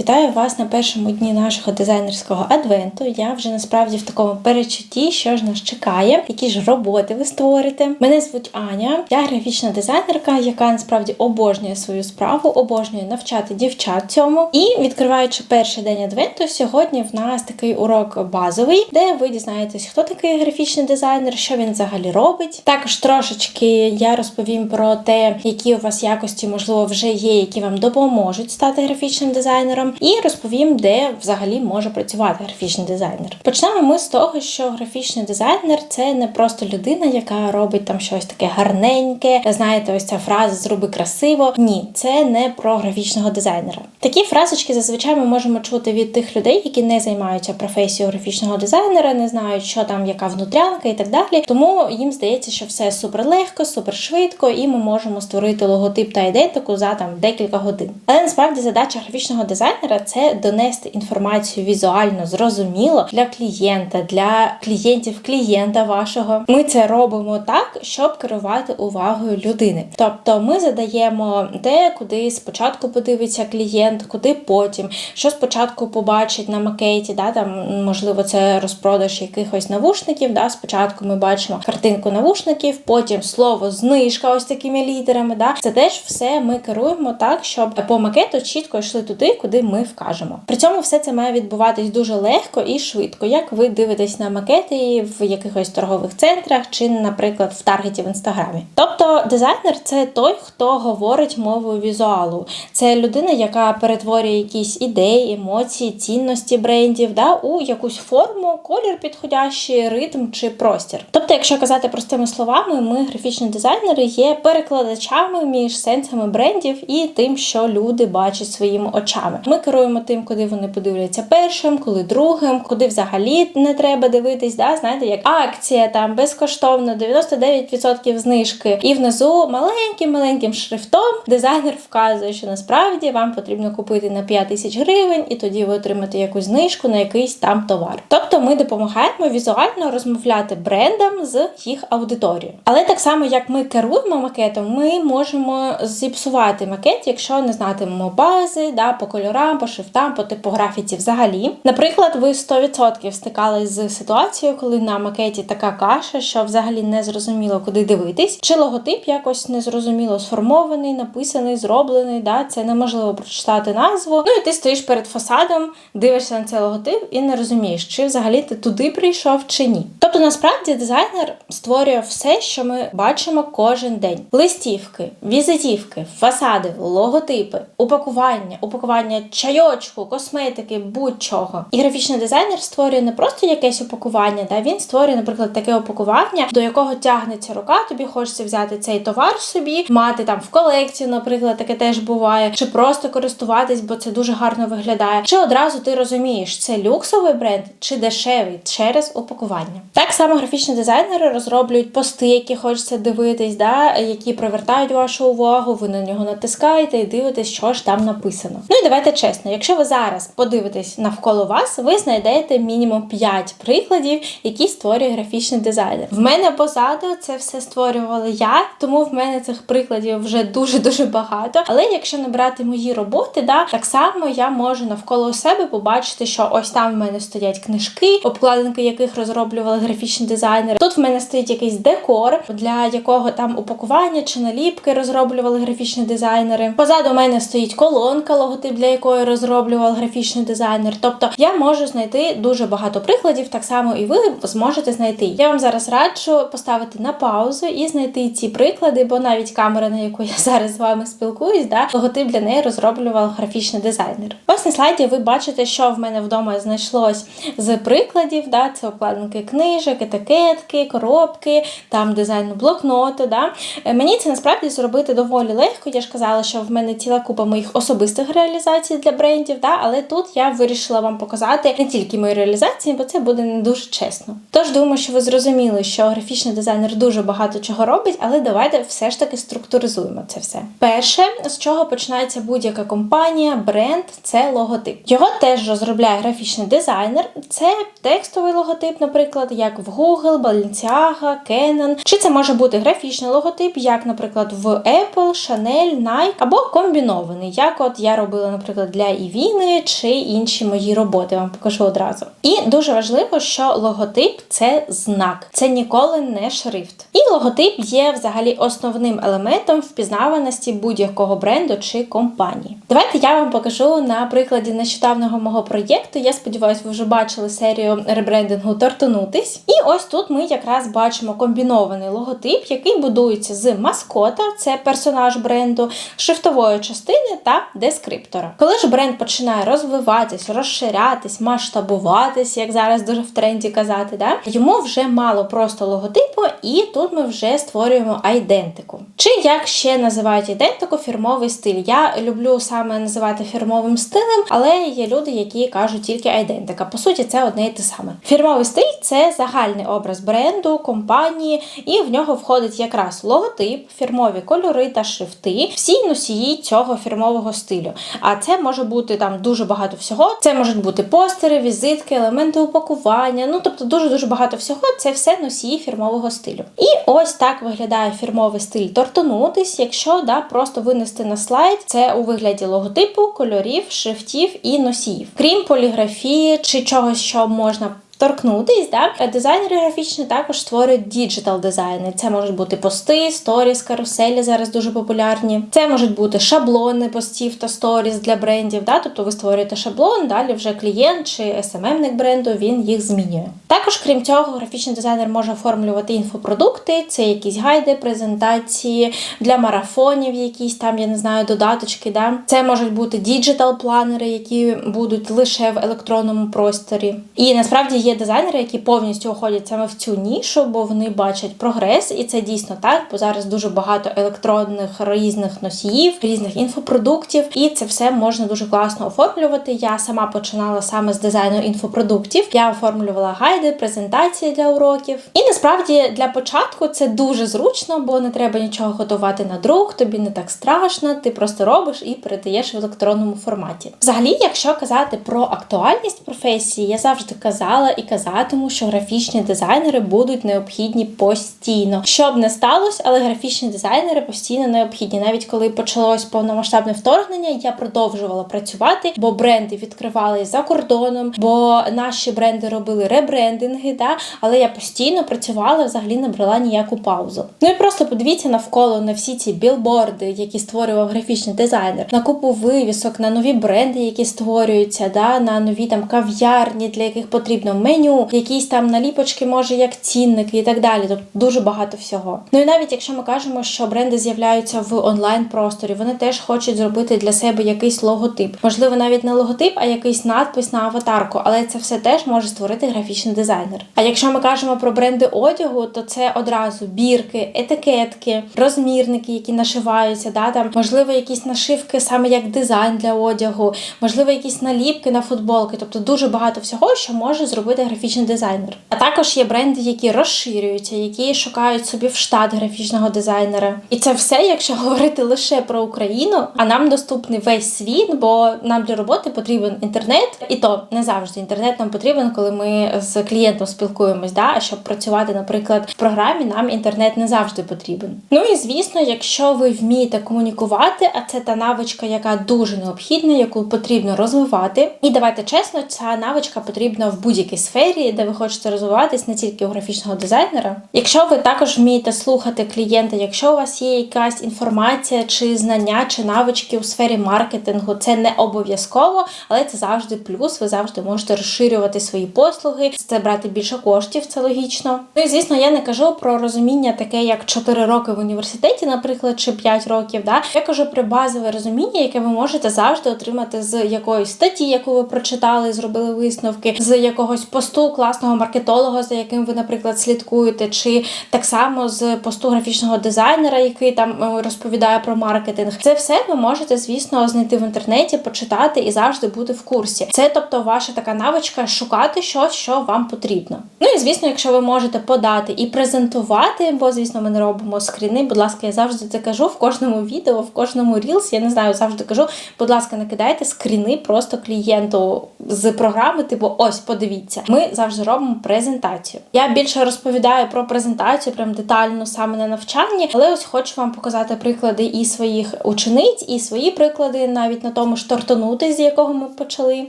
Вітаю вас на першому дні нашого дизайнерського адвенту. Я вже насправді в такому перечутті, що ж нас чекає, які ж роботи ви створите. Мене звуть Аня, я графічна дизайнерка, яка насправді обожнює свою справу, обожнює навчати дівчат цьому. І відкриваючи перший день адвенту, сьогодні в нас такий урок базовий, де ви дізнаєтесь, хто такий графічний дизайнер, що він взагалі робить. Також трошечки я розповім про те, які у вас якості можливо вже є, які вам допоможуть стати графічним дизайнером, і розповім, де взагалі може працювати графічний дизайнер. Почнемо ми з того, що графічний дизайнер це не просто людина, яка робить там щось таке гарненьке. Знаєте, ось ця фраза зроби красиво. Ні, це не про графічного дизайнера. Такі фразочки зазвичай ми можемо чути від тих людей, які не займаються професією графічного дизайнера, не знають, що там яка внутрянка і так далі. Тому їм здається, що все супер легко, супер швидко, і ми можемо створити логотип та ідентику за там декілька годин. Але насправді задача графічного дизайнера це донести інформацію візуально зрозуміло для клієнта, для клієнтів клієнта вашого. Ми це робимо так, щоб керувати увагою людини. Тобто ми задаємо те, куди спочатку подивиться клієнт, куди потім, що спочатку побачить на макеті, да, там можливо це розпродаж якихось навушників. Да, Спочатку ми бачимо картинку навушників, потім слово знижка, ось такими літерами. Да. Це теж все ми керуємо так, щоб по макету чітко йшли туди, куди ми вкажемо. При цьому все це має відбуватись дуже легко і швидко, як ви дивитесь на макети в якихось торгових центрах чи, наприклад, в таргеті в інстаграмі. Тобто, дизайнер це той, хто говорить мовою візуалу. Це людина, яка перетворює якісь ідеї, емоції, цінності брендів да, у якусь форму, колір підходящий, ритм чи простір. Тобто, якщо казати простими словами, ми, графічні дизайнери, є перекладачами між сенсами брендів і тим, що люди бачать своїми очами. Ми керуємо тим, куди вони подивляться першим, коли другим, куди взагалі не треба дивитись. Да? Знаєте, як акція там безкоштовно 99% знижки, і внизу маленьким маленьким шрифтом дизайнер вказує, що насправді вам потрібно купити на 5 тисяч гривень, і тоді ви отримаєте якусь знижку на якийсь там товар. Тобто ми допомагаємо візуально розмовляти брендам з їх аудиторією. Але так само, як ми керуємо макетом, ми можемо зіпсувати макет, якщо не знатимемо бази, да, по кольорам, по шрифтам, по типографіці взагалі. Наприклад, ви 100% стикались з ситуацією, коли на макеті така каша, що взагалі не зрозуміло, куди дивитись, чи логотип якось незрозуміло сформований, написаний, зроблений. Да, Це неможливо прочитати назву. Ну і ти стоїш перед фасадом, дивишся на цей логотип і не розумієш, чи взагалі ти туди прийшов, чи ні. Тобто, насправді, дизайнер створює все, що ми бачимо кожен день: листівки, візитівки, фасади, логотипи, упакування, упакування чайочку, косметики, будь-чого. І графічний дизайнер створює не просто якесь упакування, да він створює, наприклад, таке упакування, до якого тягнеться рука. Тобі хочеться взяти цей товар собі, мати там в колекцію, наприклад, таке теж буває, чи просто користуватись, бо це дуже гарно виглядає. Чи одразу ти розумієш, це люксовий бренд чи дешевий через упакування. Так само графічні дизайнери розроблюють пости, які хочеться дивитись, да, які привертають вашу увагу. Ви на нього натискаєте і дивитесь, що ж там написано. Ну і давайте чесно, якщо ви зараз подивитесь навколо вас, ви знайдете мінімум 5 прикладів, які створює графічний дизайнер. В мене позаду це все створювала я, тому в мене цих прикладів вже дуже дуже багато. Але якщо не брати мої роботи, да так само я можу навколо себе побачити, що ось там в мене стоять книжки, обкладинки яких розроблювали графічні дизайнери. Тут в мене стоїть якийсь декор, для якого там упакування чи наліпки розроблювали графічні дизайнери. Позаду у мене стоїть колонка, логотип для якої розроблював графічний дизайнер. Тобто я можу знайти дуже багато прикладів, так само і ви зможете знайти. Я вам зараз раджу поставити на паузу і знайти ці приклади, бо навіть камера, на яку я зараз з вами спілкуюсь, да, логотип для неї розроблював графічний дизайнер. Ось на слайді ви бачите, що в мене вдома знайшлось з прикладів. Да, Це обкладинки книжок, етикетки, коробки, там дизайну блокноту. Да. Е, Мені це насправді зробити доволі легко. Я ж казала, що в мене ціла купа моїх особистих реалізацій для брендів, да, але тут я вирішила вам показати не тільки мої реалізації, бо це буде не дуже чесно. Тож думаю, що ви зрозуміли, що графічний дизайнер дуже багато чого робить, але давайте все ж таки структуризуємо це все. Перше, з чого починається будь-яка компанія, бренд це логотип. Його теж розробляє графічний дизайнер. Це текстовий логотип, наприклад, як в Google, Balenciaga, Canon. Чи це може бути графічний логотип, як, наприклад, в Apple, Chanel, Nike, або комбінований, як от я робила, наприклад, наприклад, для Івіни чи інші мої роботи. Вам покажу одразу. І дуже важливо, що логотип це знак, це ніколи не шрифт. І логотип є взагалі основним елементом впізнаваності будь-якого бренду чи компанії. Давайте я вам покажу на прикладі нещодавнього мого проєкту. Я сподіваюся, ви вже бачили серію ребрендингу Тортонутись. І ось тут ми якраз бачимо комбінований логотип, який будується з маскота, це персонаж бренду, шрифтової частини та дескриптора. Коли ж бренд починає розвиватись, розширятись, масштабуватись, як зараз дуже в тренді казати, да? йому вже мало просто логотипу, і тут ми вже створюємо айдентику. Чи як ще називають айдентику фірмовий стиль? Я люблю саме називати фірмовим стилем, але є люди, які кажуть тільки айдентика. По суті, це одне і те саме. Фірмовий стиль це загальний образ бренду, компанії, і в нього входить якраз логотип, фірмові кольори та шрифти, всі носії цього фірмового стилю. А це може бути там дуже багато всього. Це можуть бути постери, візитки, елементи упакування. Ну тобто дуже дуже багато всього. Це все носії фірмового стилю. І ось так виглядає фірмовий стиль тортонутись, якщо да просто винести на слайд, це у вигляді логотипу, кольорів, шрифтів і носіїв, крім поліграфії чи чогось, що можна торкнутись, да? дизайнери графічні також створюють діджитал дизайни. Це можуть бути пости, сторіс, каруселі зараз дуже популярні. Це можуть бути шаблони постів та сторіс для брендів. Да? Тобто ви створюєте шаблон, далі вже клієнт чи SMM-ник бренду він їх змінює. Також, крім цього, графічний дизайнер може оформлювати інфопродукти, це якісь гайди, презентації для марафонів, якісь там, я не знаю, додаточки. Да? Це можуть бути діджитал-планери, які будуть лише в електронному просторі. І насправді є дизайнери, які повністю уходять саме в цю нішу, бо вони бачать прогрес, і це дійсно так, бо зараз дуже багато електронних різних носіїв, різних інфопродуктів, і це все можна дуже класно оформлювати. Я сама починала саме з дизайну інфопродуктів. Я оформлювала гайди, презентації для уроків. І насправді для початку це дуже зручно, бо не треба нічого готувати на друк, тобі не так страшно, ти просто робиш і передаєш в електронному форматі. Взагалі, якщо казати про актуальність професії, я завжди казала і казатиму, що графічні дизайнери будуть необхідні постійно. Що б не сталося, але графічні дизайнери постійно необхідні. Навіть коли почалось повномасштабне вторгнення, я продовжувала працювати, бо бренди відкривали за кордоном, бо наші бренди робили ребрендинги. Да? Але я постійно працювала, взагалі не брала ніяку паузу. Ну і просто подивіться навколо на всі ці білборди, які створював графічний дизайнер, на купу вивісок, на нові бренди, які створюються, да? на нові там кав'ярні, для яких потрібно меню, якісь там наліпочки, може як цінники і так далі. Тобто дуже багато всього. Ну і навіть якщо ми кажемо, що бренди з'являються в онлайн просторі, вони теж хочуть зробити для себе якийсь логотип. Можливо, навіть не логотип, а якийсь надпис на аватарку, але це все теж може створити графічний дизайнер. А якщо ми кажемо про бренди одягу, то це одразу бірки, етикетки, розмірники, які нашиваються, да там можливо якісь нашивки саме як дизайн для одягу, можливо, якісь наліпки на футболки, тобто дуже багато всього, що може зробити графічний дизайнер. А також є бренди, які розширюються, які шукають собі в штат графічного дизайнера. І це все, якщо говорити лише про Україну, а нам доступний весь світ, бо нам для роботи потрібен інтернет, і то не завжди інтернет нам потрібен, коли ми з клієнтом спілкуємось. Да? А щоб працювати, наприклад, в програмі, нам інтернет не завжди потрібен. Ну і звісно, якщо ви вмієте комунікувати, а це та навичка, яка дуже необхідна, яку потрібно розвивати. І давайте чесно, ця навичка потрібна в будь-якій сфері, де ви хочете розвиватись, не тільки у графічного дизайнера. Якщо ви також вмієте слухати клієнта, якщо у вас є якась інформація чи знання, чи навички у сфері маркетингу, це не обов'язково, але це завжди плюс. Ви завжди можете розширювати свої послуги, це брати більше коштів, це логічно. Ну і звісно, я не кажу про розуміння таке, як 4 роки в університеті, наприклад, чи 5 років. Да? Я кажу про базове розуміння, яке ви можете завжди отримати з якоїсь статті, яку ви прочитали, зробили висновки, з якогось посту класного маркетолога, за яким ви, наприклад, слідкуєте, чи так само з посту графічного дизайнера, який там е, розповідає про маркетинг. Це все ви можете, звісно, знайти в інтернеті, почитати і завжди бути в курсі. Це, тобто, ваша така навичка шукати щось, що вам потрібно. Ну і звісно, якщо ви можете подати і презентувати, бо звісно, ми не робимо скріни. Будь ласка, я завжди це кажу в кожному відео, в кожному рілс. Я не знаю, завжди кажу. Будь ласка, накидайте скріни просто клієнту з програми, типу, ось, подивіться. Ми завжди робимо презентацію. Я більше розповідаю про презентацію, прям детально саме на навчанні, але ось хочу вам показати приклади і своїх учениць, і свої приклади навіть на тому ж тортонути, з якого ми почали.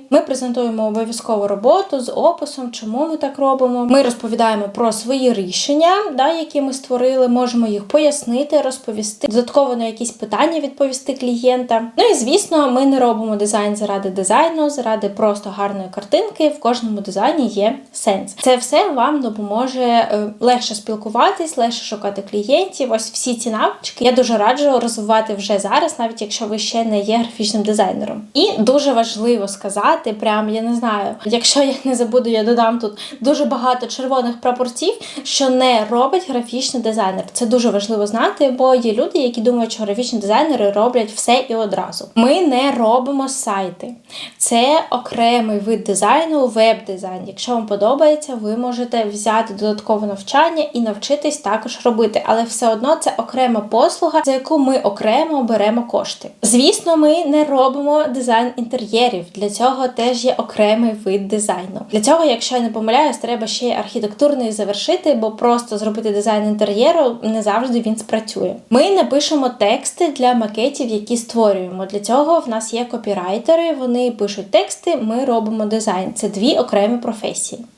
Ми презентуємо обов'язкову роботу з описом, чому ми так робимо. Ми розповідаємо про свої рішення, да, які ми створили, можемо їх пояснити, розповісти, додатково на якісь питання відповісти клієнта. Ну і звісно, ми не робимо дизайн заради дизайну, заради просто гарної картинки. В кожному дизайні є сенс. Це все вам допоможе е, легше спілкуватись, легше шукати клієнтів. Ось всі ці навички я дуже раджу розвивати вже зараз, навіть якщо ви ще не є графічним дизайнером. І дуже важливо сказати, прям я не знаю, якщо я не забуду, я додам тут дуже багато червоних прапорців, що не робить графічний дизайнер. Це дуже важливо знати, бо є люди, які думають, що графічні дизайнери роблять все і одразу. Ми не робимо сайти. Це окремий вид дизайну, веб-дизайн. Якщо вам подобається, ви можете взяти додаткове навчання і навчитись також робити. Але все одно це окрема послуга, за яку ми окремо беремо кошти. Звісно, ми не робимо дизайн інтер'єрів. Для цього теж є окремий вид дизайну. Для цього, якщо я не помиляюсь, треба ще й архітектурний завершити, бо просто зробити дизайн інтер'єру не завжди він спрацює. Ми не пишемо тексти для макетів, які створюємо. Для цього в нас є копірайтери, вони пишуть тексти, ми робимо дизайн. Це дві окремі професії.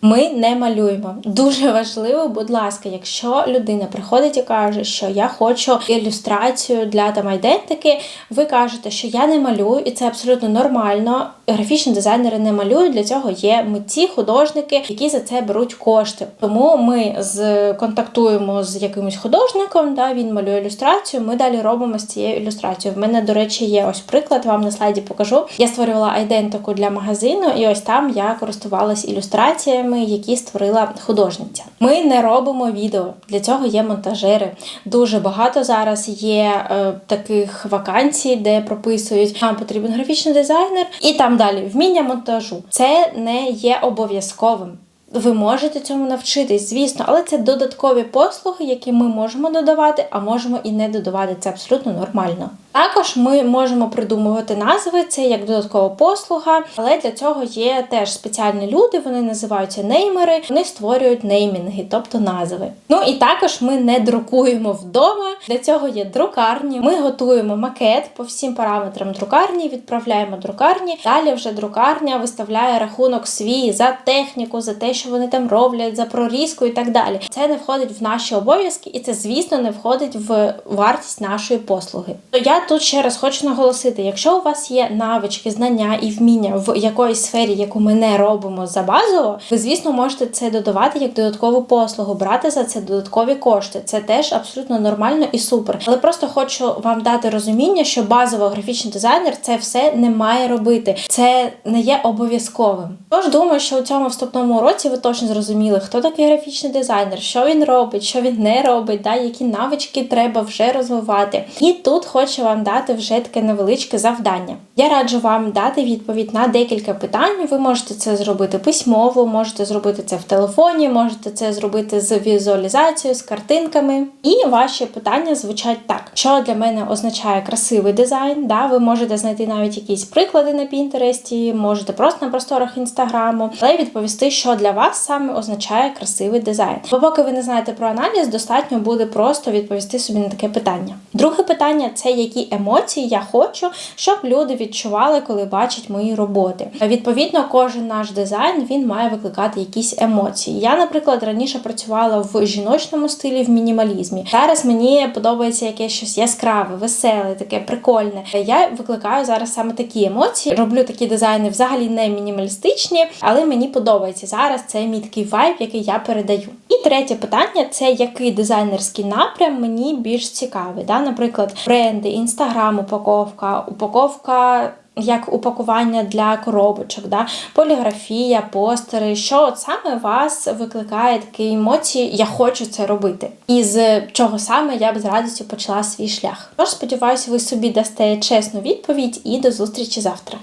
Ми не малюємо. Дуже важливо, будь ласка, якщо людина приходить і каже, що я хочу ілюстрацію для там айдентики, ви кажете, що я не малюю, і це абсолютно нормально. Графічні дизайнери не малюють. Для цього є митці, художники, які за це беруть кошти. Тому ми з контактуємо з якимось художником, да, він малює ілюстрацію. Ми далі робимо з цією ілюстрацією. В мене, до речі, є ось приклад, вам на слайді покажу. Я створювала айдентику для магазину, і ось там я користувалась ілюстраціями, які створила художниця. Ми не робимо відео. Для цього є монтажери. Дуже багато зараз є е, таких вакансій, де прописують, нам потрібен графічний дизайнер, і там далі вміння монтажу. Це не є обов'язковим. Ви можете цьому навчитись, звісно, але це додаткові послуги, які ми можемо додавати, а можемо і не додавати. Це абсолютно нормально. Також ми можемо придумувати назви, це як додаткова послуга, але для цього є теж спеціальні люди, вони називаються неймери, вони створюють неймінги, тобто назви. Ну і також ми не друкуємо вдома. Для цього є друкарні. Ми готуємо макет по всім параметрам друкарні, відправляємо друкарні. Далі вже друкарня виставляє рахунок свій за техніку, за те, що вони там роблять, за прорізку і так далі. Це не входить в наші обов'язки, і це, звісно, не входить в вартість нашої послуги. То я тут ще раз хочу наголосити: якщо у вас є навички, знання і вміння в якоїсь сфері, яку ми не робимо за базово, ви, звісно, можете це додавати як додаткову послугу, брати за це додаткові кошти. Це теж абсолютно нормально і супер. Але просто хочу вам дати розуміння, що базово графічний дизайнер це все не має робити. Це не є обов'язковим. Тож думаю, що у цьому вступному уроці ви точно зрозуміли, хто такий графічний дизайнер, що він робить, що він не робить, да, які навички треба вже розвивати. І тут хочу вам дати вже таке невеличке завдання. Я раджу вам дати відповідь на декілька питань. Ви можете це зробити письмово, можете зробити це в телефоні, можете це зробити з візуалізацією, з картинками. І ваші питання звучать так: що для мене означає красивий дизайн? Да, Ви можете знайти навіть якісь приклади на Пінтересті, можете просто на просторах інстаграму, але відповісти, що для вас саме означає красивий дизайн. Бо поки ви не знаєте про аналіз, достатньо буде просто відповісти собі на таке питання. Друге питання це які емоції я хочу, щоб люди відчували, коли бачать мої роботи. Відповідно, кожен наш дизайн він має викликати якісь емоції. Я, наприклад, раніше працювала в жіночному стилі в мінімалізмі. Зараз мені подобається якесь щось яскраве, веселе, таке прикольне. Я викликаю зараз саме такі емоції. Роблю такі дизайни взагалі не мінімалістичні, але мені подобається зараз. Це мій такий вайб, який я передаю. І третє питання це який дизайнерський напрям мені більш цікавий. Да? Наприклад, бренди, інстаграм, упаковка, упаковка. Як упакування для коробочок, да? поліграфія, постери, що от саме вас викликає такі емоції, я хочу це робити. І з чого саме я б з радістю почала свій шлях. Тож сподіваюся, ви собі дасте чесну відповідь і до зустрічі завтра.